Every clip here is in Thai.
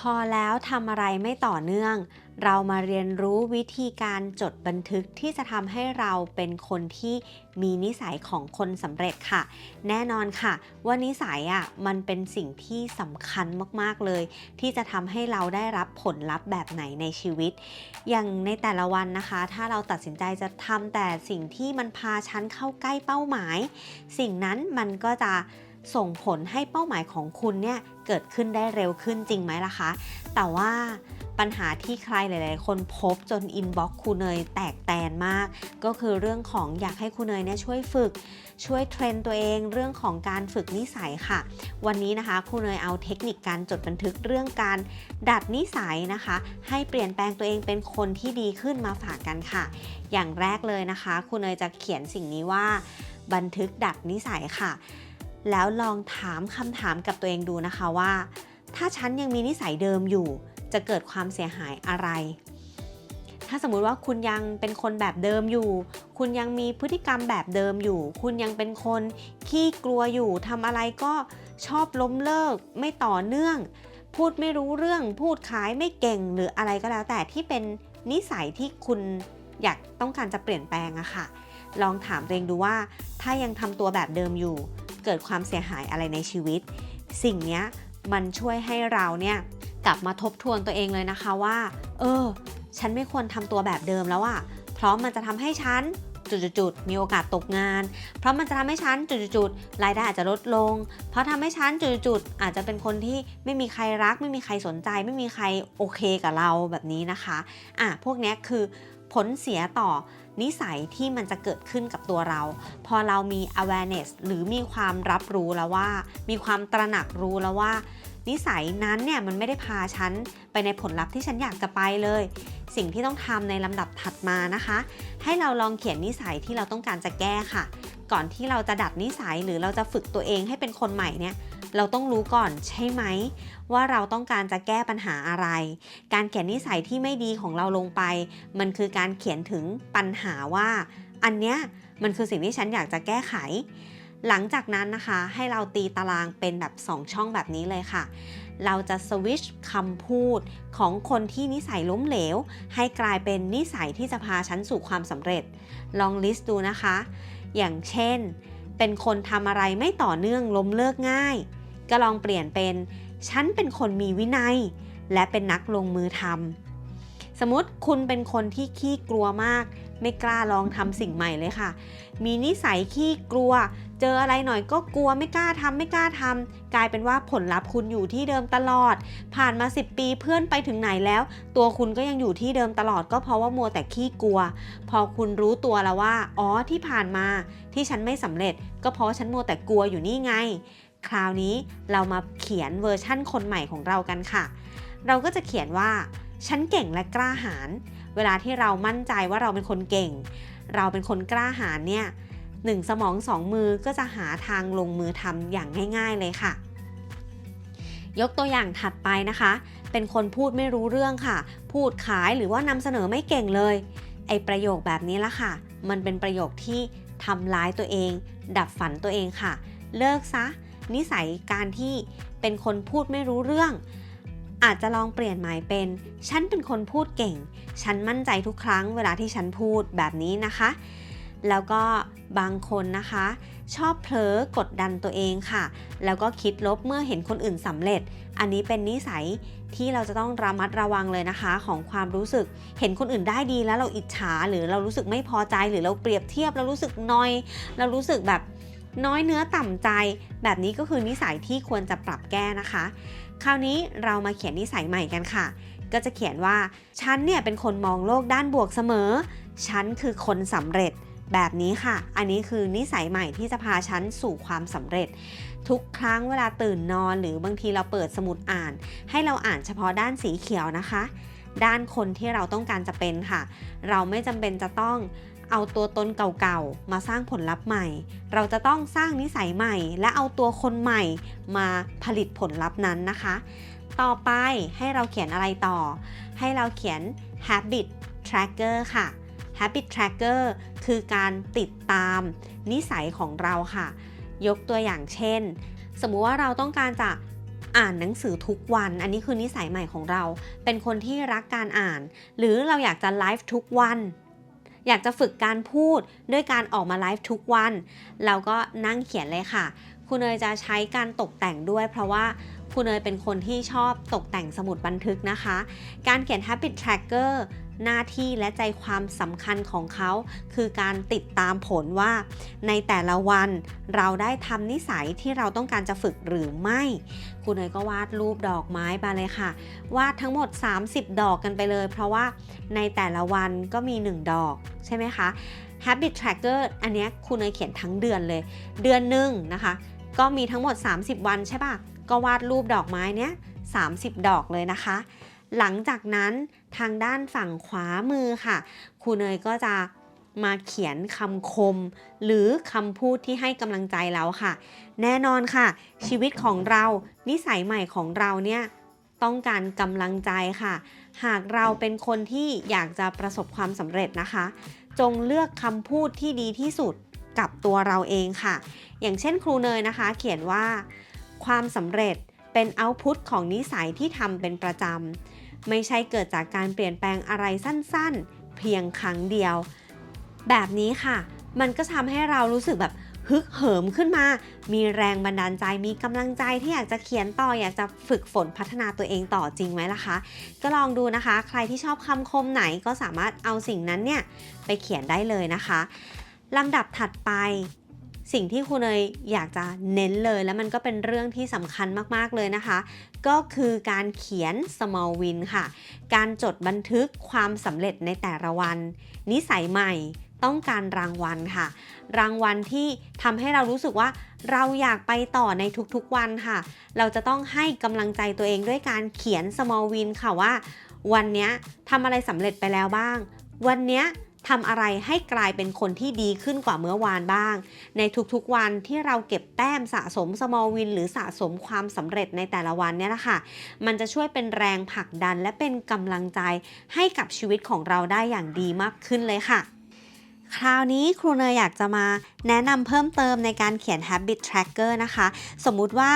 พอแล้วทำอะไรไม่ต่อเนื่อง เรามาเรียนรู้วิธีการจดบันทึกที่จะทำให้เราเป็นคนที่มีนิสัยของคนสำเร็จค่ะ แน่นอนค่ะ ว่านิสัยอะมันเป็นสิ่งที่สำคัญมากๆเลย ที่จะทำให้เราได้รับผลลัพธ์แบบไหนในชีวิต อย่างในแต่ละวันนะคะ ถ้าเราตัดสินใจจะทำแต่สิ่งที่มันพาฉันเข้าใกล้เป้าหมาย สิ่งนั้นมันก็จะ ส่งผลให้เป้าหมายของคุณเนี่ยเกิดขึ้นได้เร็วขึ้นจริงไหมล่ะคะ แต่ว่าปัญหาที่ใครหลาย ๆ คนพบจนอินบ็อกซ์ครูเนยแตกแตนมาก ก็คือเรื่องของอยากให้ครูเนยเนี่ยช่วยฝึก ช่วยเทรนตัวเองเรื่องของการฝึกนิสัยค่ะ วันนี้นะคะครูเนยเอาเทคนิคการจดบันทึกเรื่องการดัดนิสัยนะคะ ให้เปลี่ยนแปลงตัวเองเป็นคนที่ดีขึ้นมาฝากกันค่ะ อย่างแรกเลยนะคะครูเนยจะเขียนสิ่งนี้ว่า บันทึกดัดนิสัยค่ะ แล้วลองถามคำถามกับตัวเองดูนะคะว่า ถ้าฉันยังมีนิสัยเดิมอยู่ จะเกิดความเสียหายอะไร ถ้าสมมุติว่าคุณยังเป็นคนแบบเดิมอยู่ คุณยังมีพฤติกรรมแบบเดิมอยู่ คุณยังเป็นคนขี้กลัวอยู่ทำอะไรก็ชอบล้มเลิกไม่ต่อเนื่อง พูดไม่รู้เรื่องพูดขายไม่เก่งหรืออะไรก็แล้ว แต่ที่เป็นนิสัยที่คุณอยากต้องการจะเปลี่ยนแปลงอะค่ะ ลองถามตัวเองดูว่า ถ้ายังทำตัวแบบเดิมอยู่ เกิดความเสียหายอะไรในชีวิต สิ่งนี้มันช่วยให้เราเนี่ยกลับมาทบทวนตัวเองเลยนะคะว่า เออ ฉันไม่ควรทำตัวแบบเดิมแล้วอะเพราะมันจะทำให้ฉันจุดๆมีโอกาสตกงาน เพราะมันจะทำให้ฉันจุดๆรายได้อาจจะลดลง เพราะทำให้ฉันจุดๆอาจจะเป็นคนที่ไม่มีใครรัก ไม่มีใครสนใจ ไม่มีใครโอเคกับเราแบบนี้นะคะ อะพวกเนี้ยคือ ผลเสียต่อนิสัยที่มันจะเกิดขึ้นกับตัวเรา พอเรามี awareness หรือมีความรับรู้แล้วว่า มีความตระหนักรู้แล้วว่า นิสัยนั้นเนี่ยมันไม่ได้พาฉันไปในผลลัพธ์ที่ฉันอยากจะไปเลย สิ่งที่ต้องทำในลำดับถัดมานะคะ ให้เราลองเขียนนิสัยที่เราต้องการจะแก้ค่ะ ก่อนที่เราจะดัดนิสัยหรือเราจะฝึกตัวเองให้เป็นคนใหม่เนี่ยเราต้องรู้ก่อนใช่ไหม ว่าเราต้องการจะแก้ปัญหาอะไร การเขียนนิสัยที่ไม่ดีของเราลงไป มันคือการเขียนถึงปัญหาว่า อันเนี้ยมันคือสิ่งที่ฉันอยากจะแก้ไข หลังจากนั้นนะคะให้เราตีตารางเป็นแบบ 2 ช่องแบบนี้เลยค่ะ เราจะสวิชคำพูดของคนที่นิสัยล้มเหลว ให้กลายเป็นนิสัยที่จะพาฉันสู่ความสำเร็จ ลองลิสต์ดูนะคะ อย่างเช่น เป็นคนทำอะไรไม่ต่อเนื่องล้มเลิกง่าย ก็ลองเปลี่ยนเป็น ฉันเป็นคนมีวินัย และเป็นนักลงมือทำสมมติคุณเป็นคนที่ขี้กลัวมาก ไม่กล้าลองทำสิ่งใหม่เลยค่ะ มีนิสัยขี้กลัว เจออะไรหน่อยก็กลัวไม่กล้าทำไม่กล้าทำกลายเป็นว่าผลลัพธ์คุณอยู่ที่เดิมตลอด ผ่านมา 10 ปีเพื่อนไปถึงไหนแล้ว ตัวคุณก็ยังอยู่ที่เดิมตลอดก็เพราะว่ามัวแต่ขี้กลัว พอคุณรู้ตัวแล้วว่า อ๋อที่ผ่านมาที่ฉันไม่สำเร็จ ก็เพราะฉันมัวแต่กลัวอยู่นี่ไง คราวนี้เรามาเขียนเวอร์ชั่นคนใหม่ของเรากันค่ะ เราก็จะเขียนว่าฉันเก่งและกล้าหาญเวลาที่เรามั่นใจว่าเราเป็นคนเก่ง เราเป็นคนกล้าหาญเนี่ย หนึ่งสมองสองมือก็จะหาทางลงมือทำอย่างง่ายๆเลยค่ะ ยกตัวอย่างถัดไปนะคะ เป็นคนพูดไม่รู้เรื่องค่ะ พูดขายหรือว่านำเสนอไม่เก่งเลย ไอประโยคแบบนี้ละค่ะ มันเป็นประโยคที่ทำร้ายตัวเอง ดับฝันตัวเองค่ะ เลิกซะ นิสัยการที่เป็นคนพูดไม่รู้เรื่อง อาจจะลองเปลี่ยนหมายเป็น ฉันเป็นคนพูดเก่ง ฉันมั่นใจทุกครั้งเวลาที่ฉันพูดแบบนี้นะคะ แล้วก็บางคนนะคะ ชอบเผลอกดดันตัวเองค่ะ แล้วก็คิดลบเมื่อเห็นคนอื่นสำเร็จ อันนี้เป็นนิสัยที่เราจะต้องระมัดระวังเลยนะคะ ของความรู้สึกเห็นคนอื่นได้ดีแล้วเราอิจฉาหรือเรารู้สึกไม่พอใจหรือเราเปรียบเทียบเรารู้สึกนอย เรารู้สึกแบบน้อยเนื้อต่ำใจ แบบนี้ก็คือนิสัยที่ควรจะปรับแก้นะคะ คราวนี้เรามาเขียนนิสัยใหม่กันค่ะ ก็จะเขียนว่าฉันเนี่ยเป็นคนมองโลกด้านบวกเสมอ ฉันคือคนสำเร็จ แบบนี้ค่ะ อันนี้คือนิสัยใหม่ที่จะพาฉันสู่ความสำเร็จ ทุกครั้งเวลาตื่นนอนหรือบางทีเราเปิดสมุดอ่าน ให้เราอ่านเฉพาะด้านสีเขียวนะคะ ด้านคนที่เราต้องการจะเป็นค่ะ เราไม่จำเป็นจะต้องเอาตัวตนเก่าๆ มาสร้างผลลัพธ์ใหม่ เราจะต้องสร้างนิสัยใหม่ และเอาตัวคนใหม่มาผลิตผลลัพธ์นั้นนะคะ ต่อไปให้เราเขียนอะไรต่อ ให้เราเขียน habit tracker ค่ะ habit tracker คือการติดตามนิสัยของเราค่ะ ยกตัวอย่างเช่น สมมุติว่าเราต้องการจะอ่านหนังสือทุกวัน อันนี้คือนิสัยใหม่ของเรา เป็นคนที่รักการอ่าน หรือเราอยากจะไลฟ์ทุกวัน อยากจะฝึกการพูดด้วยการออกมาไลฟ์ทุกวัน เราก็นั่งเขียนเลยค่ะ คุณเนยจะใช้การตกแต่งด้วย เพราะว่าคุณเนยเป็นคนที่ชอบตกแต่งสมุดบันทึกนะคะ การเขียน habit tracker หน้าที่และใจความสำคัญของเขา คือการติดตามผลว่า ในแต่ละวันเราได้ทำนิสัยที่เราต้องการจะฝึกหรือไม่ คุณเนยก็วาดรูปดอกไม้มาเลยค่ะ วาดทั้งหมด 30 ดอกกันไปเลย เพราะว่าในแต่ละวันก็มี 1 ดอกใช่ไหมคะ habit tracker อันนี้คุณเนยเขียนทั้งเดือนเลย เดือนหนึ่งนะคะ ก็มีทั้งหมด 30 วันใช่ปะก็วาดรูปดอกไม้เนี้ย30 ดอกเลยนะคะ หลังจากนั้นทางด้านฝั่งขวามือค่ะครูเนยก็จะมาเขียนคำคม หรือคำพูดที่ให้กำลังใจเราค่ะ แน่นอนค่ะ ชีวิตของเรานิสัยใหม่ของเราเนี่ยต้องการกำลังใจค่ะ หากเราเป็นคนที่อยากจะประสบความสำเร็จนะคะ จงเลือกคำพูดที่ดีที่สุดกับตัวเราเองค่ะ อย่างเช่นครูเนยนะคะ เขียนว่า ความสำเร็จเป็นเอาต์พุตของนิสัยที่ทำเป็นประจำ ไม่ใช่เกิดจากการเปลี่ยนแปลงอะไรสั้นๆ เพียงครั้งเดียว แบบนี้ค่ะ มันก็ทำให้เรารู้สึกแบบฮึกเหิมขึ้นมา มีแรงบันดาลใจ มีกำลังใจที่อยากจะเขียนต่อ อยากจะฝึกฝนพัฒนาตัวเองต่อจริงไหมล่ะคะ ก็ลองดูนะคะ ใครที่ชอบคำคมไหนก็สามารถเอาสิ่งนั้นเนี่ยไปเขียนได้เลยนะคะลำดับถัดไป สิ่งที่ครูเนยอยากจะเน้นเลยแล้วมันก็เป็นเรื่องที่สำคัญมากๆเลยนะคะ ก็คือการเขียน small win ค่ะ การจดบันทึกความสำเร็จในแต่ละวัน นิสัยใหม่ต้องการรางวัลค่ะ รางวัลที่ทำให้เรารู้สึกว่าเราอยากไปต่อในทุกๆวันค่ะ เราจะต้องให้กำลังใจตัวเองด้วยการเขียน small win ค่ะว่า วันนี้ทำอะไรสำเร็จไปแล้วบ้าง วันนี้ ทำอะไรให้กลายเป็นคนที่ดีขึ้นกว่าเมื่อวานบ้าง ในทุกๆวันที่เราเก็บแต้มสะสมสมอลวิน หรือสะสมความสำเร็จในแต่ละวันเนี่ยแหละค่ะ มันจะช่วยเป็นแรงผลักดันและเป็นกำลังใจให้กับชีวิตของเราได้อย่างดีมากขึ้นเลยค่ะ คราวนี้ครูเนยอยากจะมาแนะนำเพิ่มเติมในการเขียน habit tracker นะคะ สมมุติว่า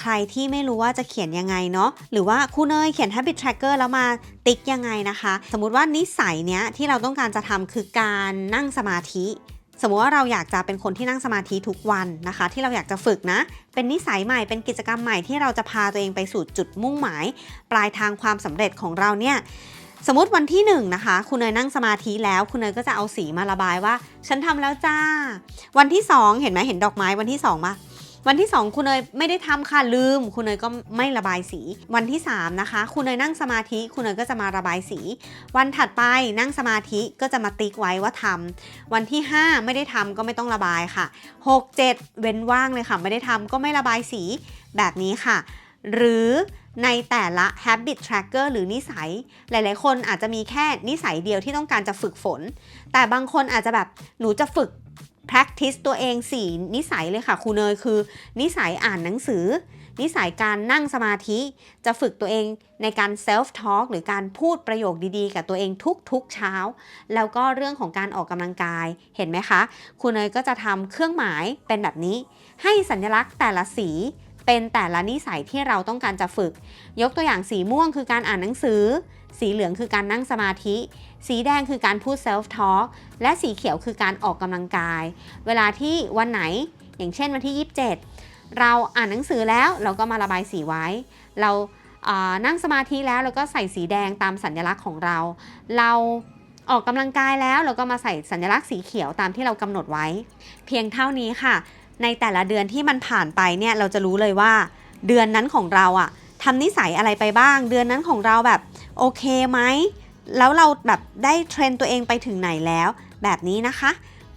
ใครที่ไม่รู้ว่าจะเขียนยังไงเนาะหรือว่าครูเนยเขียน habit tracker แล้วมาติ๊กยังไงนะคะ สมมุติว่านิสัยเนี้ยที่เราต้องการจะทำคือการนั่งสมาธิสมมติว่าเราอยากจะเป็นคนที่นั่งสมาธิทุกวันนะคะ ที่เราอยากจะฝึกนะ เป็นนิสัยใหม่เป็นกิจกรรมใหม่ที่เราจะพาตัวเองไปสู่จุดมุ่งหมาย ปลายทางความสำเร็จของเราเนี่ย สมมติวันที่1นนะคะคุณเนยนั่งสมาธิแล้ว คุณเนยก็จะเอาสีมาระบายว่า ฉันทำแล้วจ้า วันที่ 2 เห็นไหมเห็นดอกไม้วันที่2มาวันที่ 2 คุณเนยไม่ได้ทำค่ะลืม คุณเนยก็ไม่ระบายสี วันที่ 3 นะคะ คุณเนยนั่งสมาธิ คุณเนยก็จะมาระบายสี วันถัดไปนั่งสมาธิก็จะมาติ๊กไว้ว่าทำวันที่ 5 ไม่ได้ทำก็ไม่ต้องระบายค่ะ 6 7 เว้นว่างเลยค่ะ ไม่ได้ทำก็ไม่ระบายสีแบบนี้ค่ะ หรือในแต่ละ habit tracker หรือนิสัย หลาย ๆ คนอาจจะมีแค่นิสัยเดียวที่ต้องการจะฝึกฝน แต่บางคนอาจจะแบบหนูจะฝึก practice ตัวเอง 4 นิสัยเลยค่ะครูเนยคือ นิสัยอ่านหนังสือ นิสัยการนั่งสมาธิ จะฝึกตัวเองในการ self talk หรือการพูดประโยคดี ๆ กับตัวเองทุก ๆ เช้า แล้วก็เรื่องของการออกกำลังกาย เห็นไหมคะครูเนยก็จะทำเครื่องหมายเป็นแบบนี้ ให้สัญลักษณ์แต่ละสี เป็นแต่ละนิสัยที่เราต้องการจะฝึก ยกตัวอย่างสีม่วงคือการอ่านหนังสือ สีเหลืองคือการนั่งสมาธิ สีแดงคือการพูด self talk และสีเขียวคือการออกกำลังกาย เวลาที่วันไหน อย่างเช่นวันที่ 27 เราอ่านหนังสือแล้วเราก็มาระบายสีไว้ เราอ่านั่งสมาธิแล้วเราก็ใส่สีแดงตามสัญลักษณ์ของเรา เราออกกำลังกายแล้วเราก็มาใส่สัญลักษณ์สีเขียวตามที่เรากำหนดไว้ เพียงเท่านี้ค่ะ ในแต่ละเดือนที่มันผ่านไปเนี่ยเราจะรู้เลยว่า เดือนนั้นของเราอะทำนิสัยอะไรไปบ้าง เดือนนั้นของเราแบบโอเคไหมแล้วเราแบบได้เทรนตัวเองไปถึงไหนแล้ว แบบนี้นะคะ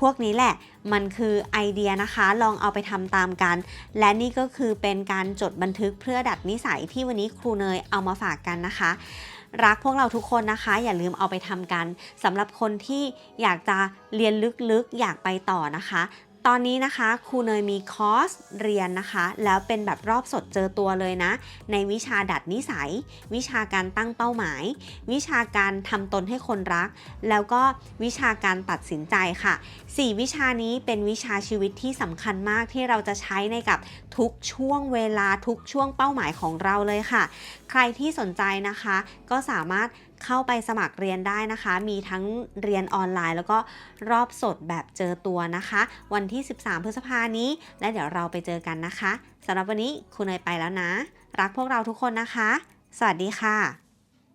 พวกนี้แหละมันคือไอเดียนะคะ ลองเอาไปทำตามกัน และนี่ก็คือเป็นการจดบันทึกเพื่อดัดนิสัยที่วันนี้ครูเนยเอามาฝากกันนะคะ รักพวกเราทุกคนนะคะ อย่าลืมเอาไปทำกันสำหรับคนที่อยากจะเรียนลึกๆอยากไปต่อนะคะ ตอนนี้นะคะครูเนยมีคอร์สเรียนนะคะ แล้วเป็นแบบรอบสดเจอตัวเลยนะ ในวิชาดัดนิสัย วิชาการตั้งเป้าหมาย วิชาการทำตนให้คนรัก แล้วก็วิชาการตัดสินใจค่ะ 4 วิชานี้เป็นวิชาชีวิตที่สำคัญมากที่เราจะใช้ในกับทุกช่วงเวลาทุกช่วงเป้าหมายของเราเลยค่ะ ใครที่สนใจนะคะ ก็สามารถ เข้าไปสมัครเรียนได้นะคะ มีทั้งเรียนออนไลน์ แล้วก็รอบสดแบบเจอตัวนะคะ วันที่ 13 พฤษภานี้ และเดี๋ยวเราไปเจอกันนะคะสำหรับวันนี้คุณเนยไปแล้วนะ รักพวกเราทุกคนนะคะ สวัสดีค่ะ